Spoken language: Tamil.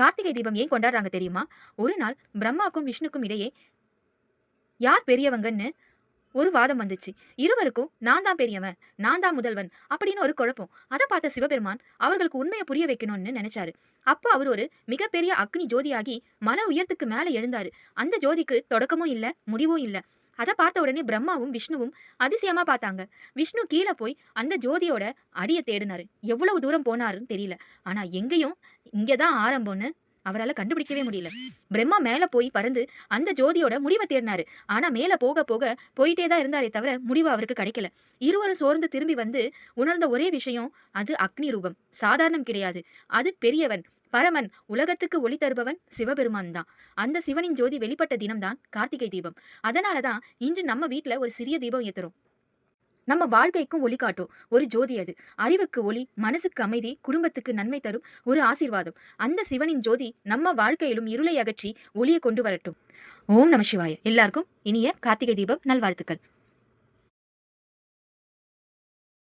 கார்த்திகை தீபம் ஏன் கொண்டாடுறாங்க தெரியுமா? ஒரு நாள் பிரம்மாக்கும் விஷ்ணுக்கும் இடையே யார் பெரியவங்கன்னு ஒரு வாதம் வந்துச்சு. இருவருக்கும் நான் தான் பெரியவன் நான் தான் முதல்வன் அப்படின்னு ஒரு குழப்பம். அதை பார்த்த சிவபெருமான் அவர்களுக்கு உண்மையை புரிய வைக்கணும்னு நினைச்சாரு. அப்போ அவர் ஒரு மிகப்பெரிய அக்னி ஜோதியாகி மலை உயரத்துக்கு மேலே எழுந்தாரு. அந்த ஜோதிக்கு தொடக்கமும் இல்லை முடிவும் இல்லை. அதை பார்த்த உடனே பிரம்மாவும் விஷ்ணுவும் அதிசயமா பார்த்தாங்க. விஷ்ணு கீழே போய் அந்த ஜோதியோட அடியை தேடினாரு. எவ்வளவு தூரம் போனாருன்னு தெரியல. ஆனா எங்கேயும் இங்கே தான் ஆரம்பம்னு அவரால் கண்டுபிடிக்கவே முடியல. பிரம்மா மேலே போய் பறந்து அந்த ஜோதியோட முடிவை தேடினாரு. ஆனால் மேலே போக போக போயிட்டே தான் இருந்தாரே தவிர முடிவு அவருக்கு கிடைக்கல. இருவரும் சோர்ந்து திரும்பி வந்து உணர்ந்த ஒரே விஷயம் அது அக்னி ரூபம். சாதாரணம் கிடையாது. அது பெரியவன். பரமன். உலகத்துக்கு ஒளி தருபவன் சிவபெருமான் தான். அந்த சிவனின் ஜோதி வெளிப்பட்ட தினம்தான் கார்த்திகை தீபம். அதனால தான் இன்று நம்ம வீட்டில் ஒரு சிறிய தீபம் ஏற்றுறோம் நம்ம வாழ்க்கைக்கும் ஒளி காட்டும். ஒரு ஜோதி அது. அறிவுக்கு ஒளி மனசுக்கு அமைதி குடும்பத்துக்கு நன்மை தரும் ஒரு ஆசீர்வாதம். அந்த சிவனின் ஜோதி நம்ம வாழ்க்கையிலும் இருளை அகற்றி ஒளியை கொண்டு வரட்டும். ஓம் நம சிவாய. எல்லாருக்கும் இனிய கார்த்திகை தீபம் நல்வாழ்த்துக்கள்.